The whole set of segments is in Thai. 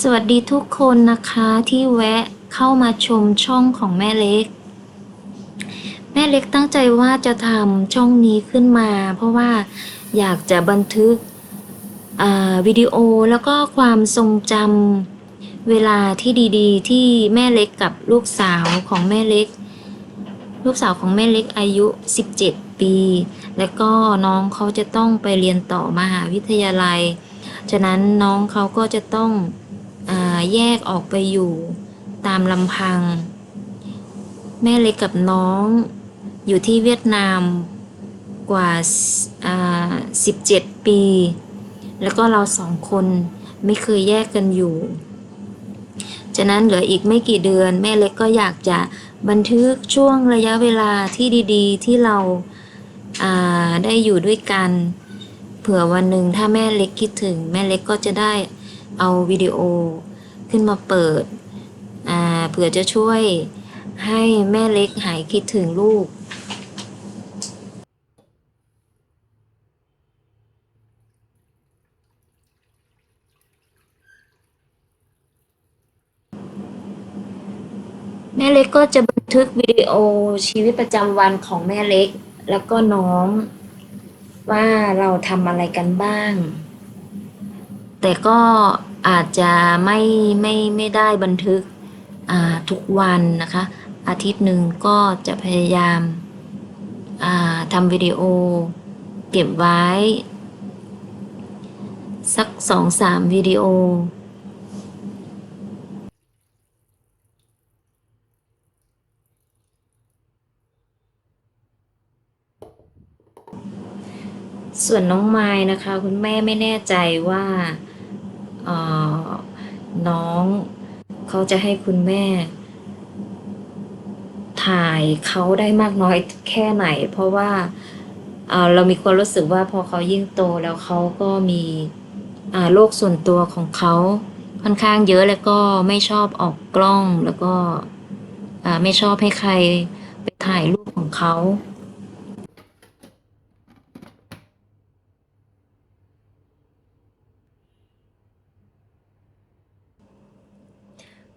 สวัสดีทุกคนนะคะที่แวะเข้ามาชมช่องของแม่เล็ก แม่เล็กตั้งใจว่าจะทำช่องนี้ขึ้นมา เพราะว่าอยากจะบันทึกวิดีโอแล้วก็ความทรงจำ เวลาที่ดีๆ ที่แม่เล็กกับลูกสาวของแม่เล็ก ลูกสาวของแม่เล็กอายุ 17 ปี แล้วก็น้องเขาจะต้องไปเรียนต่อมหาวิทยาลัย ฉะนั้นน้องเขาก็จะต้องอแยกออกไปอยู่ตามลำพัง แม่เล็กกับน้องอยู่ที่เวียดนามกว่าอ่า17 ปี แล้วก็เราสองคนไม่เคยแยกกันอยู่ ฉะนั้นเหลืออีกไม่กี่เดือน แม่เล็กก็อยากจะบันทึกช่วงระยะเวลาที่ดีๆ ที่เราาได้อยู่ด้วยกัน เผื่อวันหนึ่งถ้าแม่เล็กคิดถึง แม่เล็กก็จะได้เอาวิดีโอขึ้นมาเปิดเผื่อจะช่วยให้แม่เล็กหายคิดถึงลูก ม่เล็กก็จะบันทึกวิดีโอชีวิตประจำวันของแม่เล็ก แล้วก็น้องว่าเราทำอะไรกันบ้าง แต่ก็อาจจะไม่ไม่ไม่ได้บันทึกทุกวันนะคะ อาทิตย์หนึ่งก็จะพยายามาทำวิดีโอ เก็บไว้ สักสองสามวิดีโอ ส่วนน้องไม้นะคะ คุณแม่ไม่แน่ใจว่าออน้องเขาจะให้คุณแม่ ถ่ายเขาได้มากน้อยแค่ไหน เพราะว่าเเรามีความรู้สึกว่าพอเขายิ่งโตแล้วเขาก็มีโลกส่วนตัวของเขาค่อนข้างเยอะแล้วก็ไม่ชอบออกกล้องแล้วก็ไม่ชอบให้ใครไปถ่ายรูปของเขา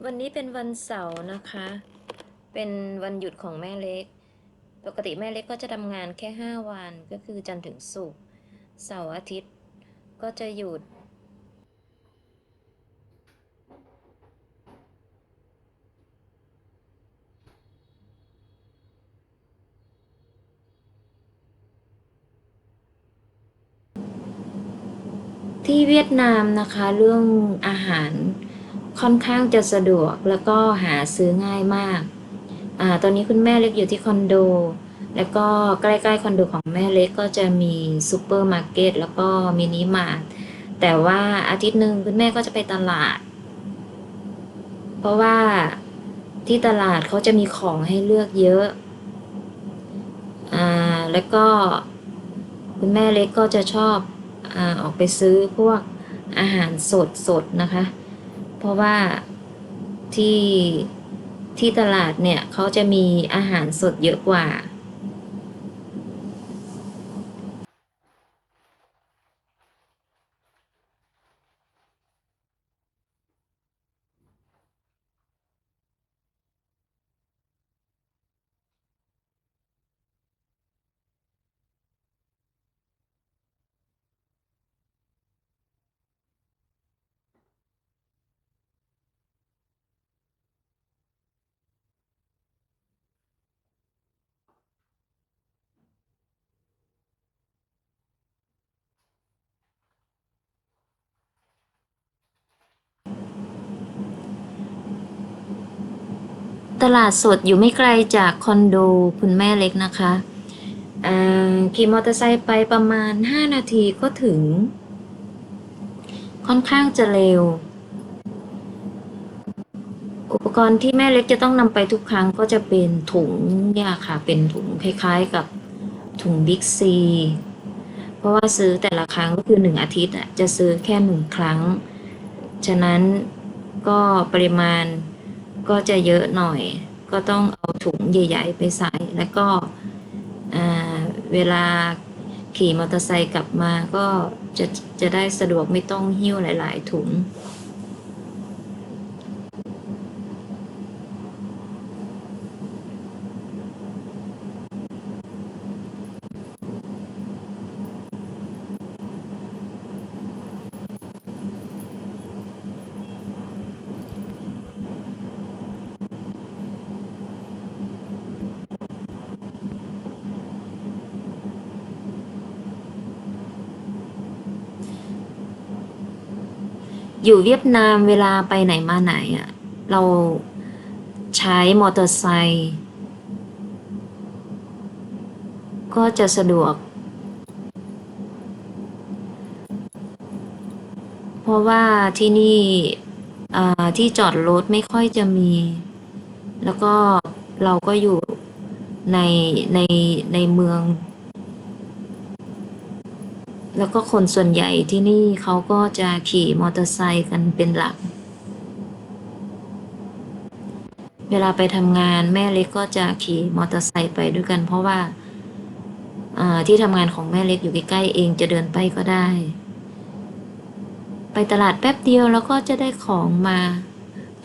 วันนี้เป็นวันเสาร์นะคะ เป็นวันหยุดของแม่เล็ก ปกติแม่เล็กก็จะทำงานแค่ 5 วันก็คือจันทร์ถึงศุกร์เสาร์อาทิตย์ก็จะหยุด ที่เวียดนามนะคะเรื่องอาหาร ค่อนข้างจะสะดวกแล้วก็หาซื้อง่ายมากอ่าตอนนี้คุณแม่เล็กอยู่ที่คอนโด แล้วก็ใกล้ๆคอนโดของแม่เล็กก็จะมีซูเปอร์มาร์เก็ตแล้วก็มินิมาร์ทแต่ว่าอาทิตย์หนึ่งคุณแม่ก็จะไปตลาด เพราะว่าที่ตลาดเขาจะมีของให้เลือกเยอะอ่าแล้วก็คุณแม่เล็กก็จะชอบอออกไปซื้อพวกอาหารสดสดนะคะ เพราะว่าที่ที่ตลาดเนี่ยเขาจะมีอาหารสดเยอะกว่า ตลาดสดอยู่ไม่ไกลจากคอนโดคุณแม่เล็กนะคะขี่มอเตอร์ไซค์ไปประมาณ 5 นาทีก็ถึง ค่อนข้างจะเร็ว อุปกรณ์ที่แม่เล็กจะต้องนำไปทุกครั้งก็จะเป็นถุงเนี่ยค่ะ เป็นถุงคล้ายๆกับถุงบิ๊กซี เพราะว่าซื้อแต่ละครั้งก็คือหนึ่งอาทิตย์อะจะซื้อแค่หนึ่งครั้ง ฉะนั้นก็ปริมาณ ก็จะเยอะหน่อย ก็ต้องเอาถุงใหญ่ ๆ ไปใส่ แล้วก็เวลาขี่มอเตอร์ไซค์กลับมาก็จะจะได้สะดวกไม่ต้องหิ้วหลาย ๆ ถุง อยู่เวียดนามเวลาไปไหนมาไหนอะ่ะ เราใช้มอเตอร์ไซค์ก็จะสะดวก เพราะว่าที่นี่ที่จอดรถไม่ค่อยจะมี แล้วก็เราก็อยู่ในในในเมือง แล้วก็คนส่วนใหญ่ที่นี่เขาก็จะขี่มอเตอร์ไซค์กันเป็นหลัก เวลาไปทำงานแม่เล็กก็จะขี่มอเตอร์ไซค์ไปด้วยกัน เพราะว่าที่ทำงานของแม่เล็กอยู่ใกล้ๆเองจะเดินไปก็ได้ ไปตลาดแป๊บเดียวแล้วก็จะได้ของมา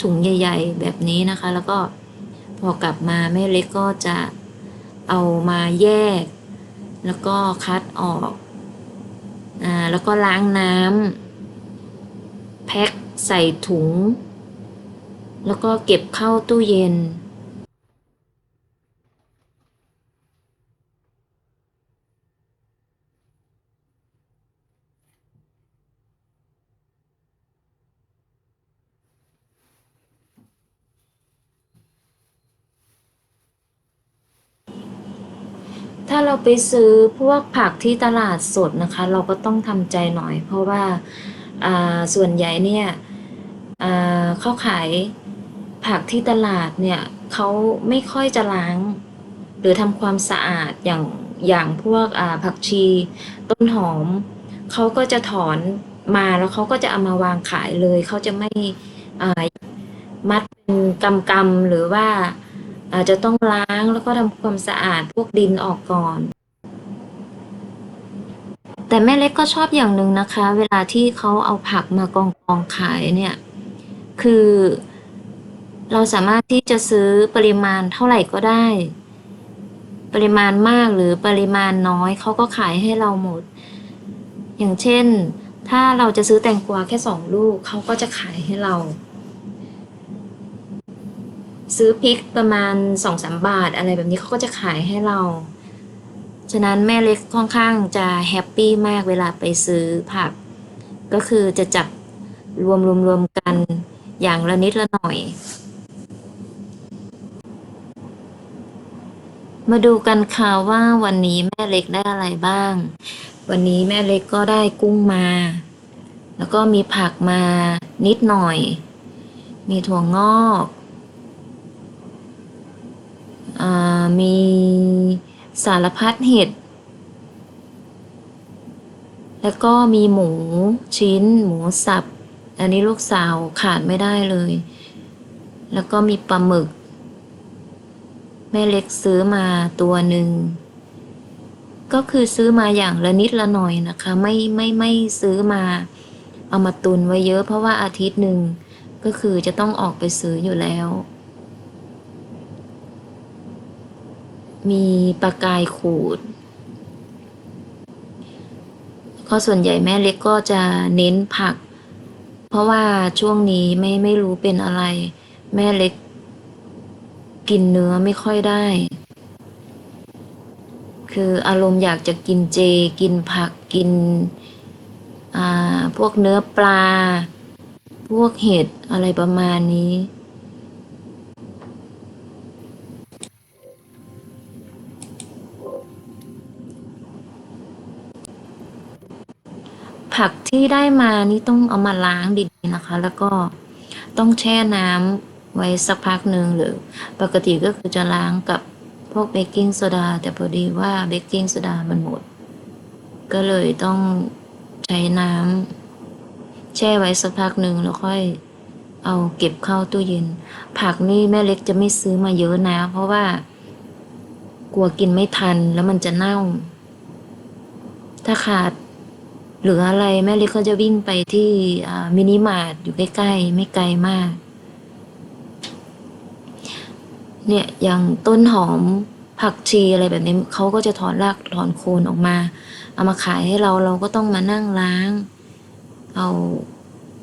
ถุงใหญ่ ๆ แบบนี้นะคะ แล้วก็พอกลับมาแม่เล็กก็จะเอามาแยก แล้วก็คัดออก อ่าแล้วก็ล้างน้ำแพ็คใส่ถุง แล้วก็เก็บเข้าตู้เย็น ถ้าเราไปซื้อพวกผักที่ตลาดสดนะคะ เราก็ต้องทำใจหน่อย เพราะว่าส่วนใหญ่เนี่ยเขาขายผักที่ตลาดเนี่ยเขาไม่ค่อยจะล้าง หรือทำความสะอาดอย่างอย่างพวกผักชีต้นหอมเขาก็จะถอนมาแล้วเขาก็จะเอามาวางขายเลยเขาจะไม่มัดเป็นกำๆหรือว่า อาจจะต้องล้างแล้วก็ทำความสะอาดพวกดินออกก่อน แต่แม่เล็กก็ชอบอย่างหนึ่งนะคะ เวลาที่เขาเอาผักมากองกองๆขายเนี่ย คือ เราสามารถที่จะซื้อปริมาณเท่าไหร่ก็ได้ ปริมาณมากหรือปริมาณน้อยเขาก็ขายให้เราหมด อย่างเช่น ถ้าเราจะซื้อแตงกวาแค่สองลูกเขาก็จะขายให้เรา ซื้อพริกประมาณสองสามบาทอะไรแบบนี้เขาก็จะขายให้เรา ฉะนั้นแม่เล็กค่อนข้างจะแฮปปี้มากเวลาไปซื้อผัก ก็คือจะจับรวมรวมรวมกันอย่างละนิดละหน่อย มาดูกันค่ะว่าวันนี้แม่เล็กได้อะไรบ้าง วันนี้แม่เล็กก็ได้กุ้งมา แล้วก็มีผักมานิดหน่อย มีถั่วงอก มีสารพัดเห็ด แล้วก็มีหมูชิ้น หมูสับ อันนี้ลูกสาวขาดไม่ได้เลย แล้วก็มีปลาหมึก แม่เล็กซื้อมาตัวหนึ่ง ก็คือซื้อมาอย่างละนิดละหน่อยนะคะ ไม่ไม่ไม่ซื้อมา เอามาตุนไว้เยอะเพราะว่าอาทิตย์หนึ่งก็คือจะต้องออกไปซื้ออยู่แล้ว มีปลากายขูด ก็ส่วนใหญ่แม่เล็กก็จะเน้นผัก เพราะว่าช่วงนี้ไม่ไม่รู้เป็นอะไร แม่เล็ก กินเนื้อไม่ค่อยได้ คืออารมณ์อยากจะกินเจ กินผักกินพวกเนื้อปลา พวกเห็ดอะไรประมาณนี้ ผักที่ได้มานี่ต้องเอามาล้างดีๆนะคะ แล้วก็ต้องแช่น้ำไว้สักพักหนึ่งหรือ ปกติก็คือจะล้างกับพวกเบกกิ้งโซดาแต่พอดีว่าเบกกิ้งโซดามันหมด ก็เลยต้องใช้น้ำแช่ไว้สักพักหนึ่งแล้วค่อยเอาเก็บเข้าตู้เย็น ผักนี่แม่เล็กจะไม่ซื้อมาเยอะนะ เพราะว่า กลัวกินไม่ทันแล้วมันจะเน่า ถ้าขาด หลืออะไรแม่เล็กก็จะวิ่งไปที่มินิมาร์ทอยู่ใกล้ๆ ไม่ไกลมาก เนี่ยอย่างต้นหอมผักชีอะไรแบบนี้เขาก็จะถอนรากถอนโคนออกมา เอามาขายให้เราเราก็ต้องมานั่งล้าง เอา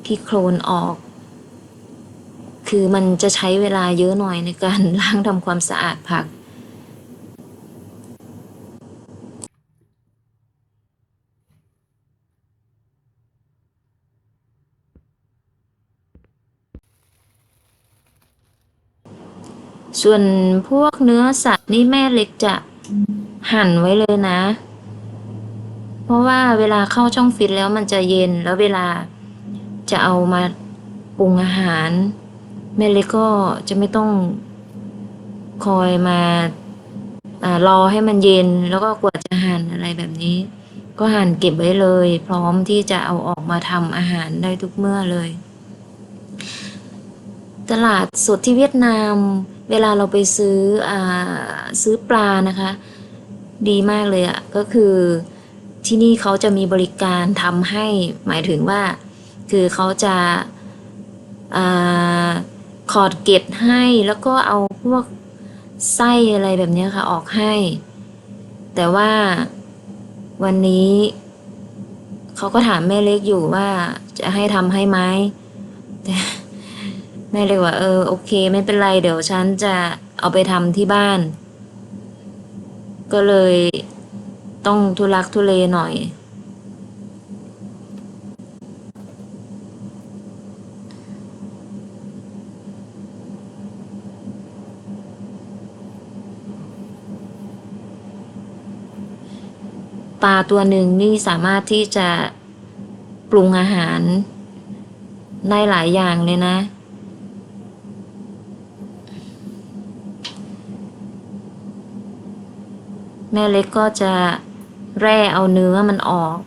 ขี้โคลนออก คือมันจะใช้เวลาเยอะหน่อยในการล้างทำความสะอาดผัก ส่วนพวกเนื้อสัตว์นี่แม่เล็กจะหั่นไว้เลยนะ เพราะว่าเวลาเข้าช่องฟิตแล้วมันจะเย็นแล้วเวลาจะเอามาปรุงอาหาร แม่เล็กก็จะไม่ต้องคอยมาอรอให้มันเย็นแล้วก็กว่าจะหั่นอะไรแบบนี้ ก็หั่นเก็บไว้เลย พร้อมที่จะเอาออกมาทำอาหารได้ทุกเมื่อเลย ตลาดสดที่เวียดนาม เวลาเราไปซื้ออซื้อปลานะคะ ดีมากเลยอะ่ะก็คือที่นี่เขาจะมีบริการทำให้หมายถึงว่า คือเขาจะอาขอดเก็ดให้แล้วก็เอาพวกไส้อะไรแบบนี้ค่ะออกให้ แต่ว่าวันนี้เขาก็ถามแม่เล็กอยู่ว่าจะให้ทำให้ไหมแต่ แม่เลยว่า เออโอเค ไม่เป็นไร เดี๋ยวฉันจะเอาไปทำที่บ้าน ก็เลยต้องทุลักทุเลหน่อย ปลาตัวหนึ่งนี่สามารถที่จะปรุงอาหารได้หลายอย่างเลยนะ แม่เล็กก็จะแร่เอาเนื้อมันออก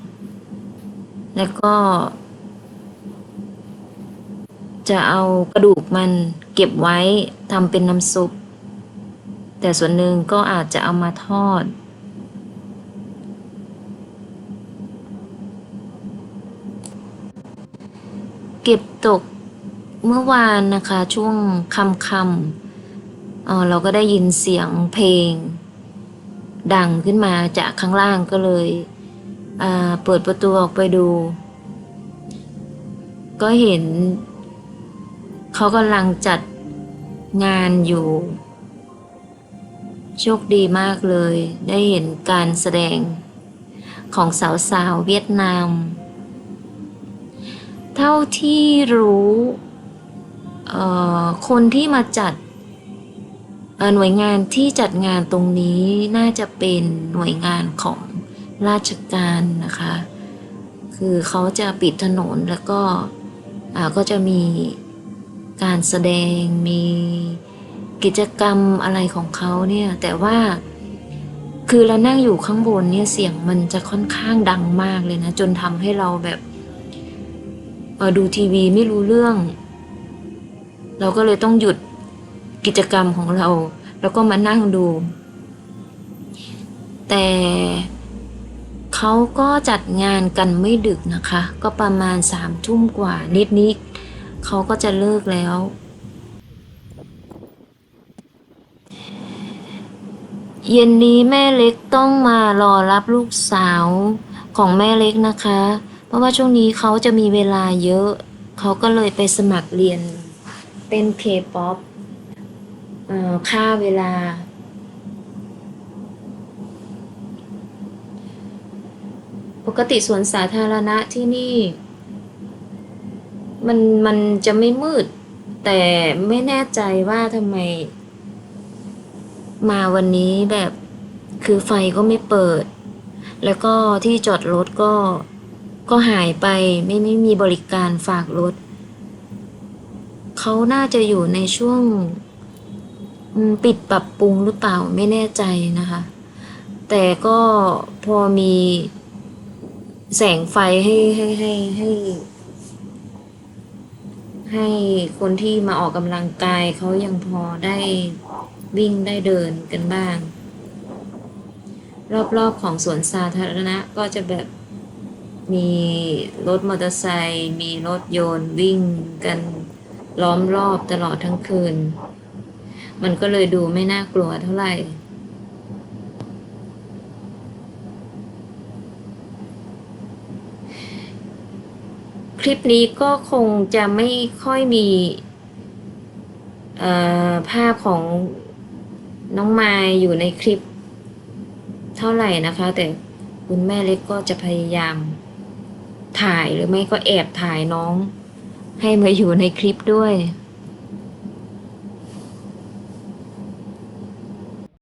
แล้วก็ จะเอากระดูกมันเก็บไว้ทำเป็นน้ำซุป แต่ส่วนหนึ่งก็อาจจะเอามาทอด เก็บตกเมื่อวานนะคะช่วงค่ำๆเออเราก็ได้ยินเสียงเพลง ดังขึ้นมาจากข้างล่างก็เลยเปิดประตูออกไปดู ก็เห็น เขากำลังจัดงานอยู่ โชคดีมากเลย ได้เห็นการแสดงของสาวๆเวียดนาม เท่าที่รู้คนที่มาจัด หน่วยงานที่จัดงานตรงนี้น่าจะเป็นหน่วยงานของราชการนะคะ คือเขาจะปิดถนนแล้วก็ก็จะมีการแสดงมีกิจกรรมอะไรของเขาเนี่ยแต่ว่าคือเรานั่งอยู่ข้างบนเนี่ยเสียงมันจะค่อนข้างดังมากเลยนะ จนทำให้เราแบบดูทีวีไม่รู้เรื่อง เราก็เลยต้องหยุด กิจกรรมของเรา แล้วก็มานั่งดู แต่เขาก็จัดงานกันไม่ดึกนะคะ ก็ประมาณสามทุ่มกว่านิดนิดเขาก็จะเลิกแล้ว เย็นนี้แม่เล็กต้องมารอรับลูกสาวของแม่เล็กนะคะ เพราะว่าช่วงนี้เขาจะมีเวลาเยอะ เขาก็เลยไปสมัครเรียนเต้นเคป๊อป ค่าเวลา ปกติสวนสาธารณะที่นี่ มันมันจะไม่มืด แต่ไม่แน่ใจว่าทำไม มาวันนี้แบบคือไฟก็ไม่เปิด แล้วก็ที่จอดรถก็ก็หายไปไม่ไม่มีบริการฝากรถ เขาน่าจะอยู่ในช่วง ปิดปรับปรุงหรือเปล่าไม่แน่ใจนะคะ แต่ก็พอมีแสงไฟให้ให้ให้ให้ ให้คนที่มาออกกำลังกายเขายังพอได้วิ่งได้เดินกันบ้าง รอบๆของสวนสาธารณะก็จะแบบมีรถมอเตอร์ไซค์มีรถยนต์วิ่งกันล้อมรอบตลอดทั้งคืน มันก็เลยดูไม่น่ากลัวเท่าไหร่คลิปนี้ก็คงจะไม่ค่อยมีภาพของน้องไมายอยู่ในคลิปเท่าไหร่นะคะ แต่คุณแม่เล็กก็จะพยายามถ่ายหรือไม่ก็แอบถ่ายน้องให้มาอยู่ในคลิปด้วย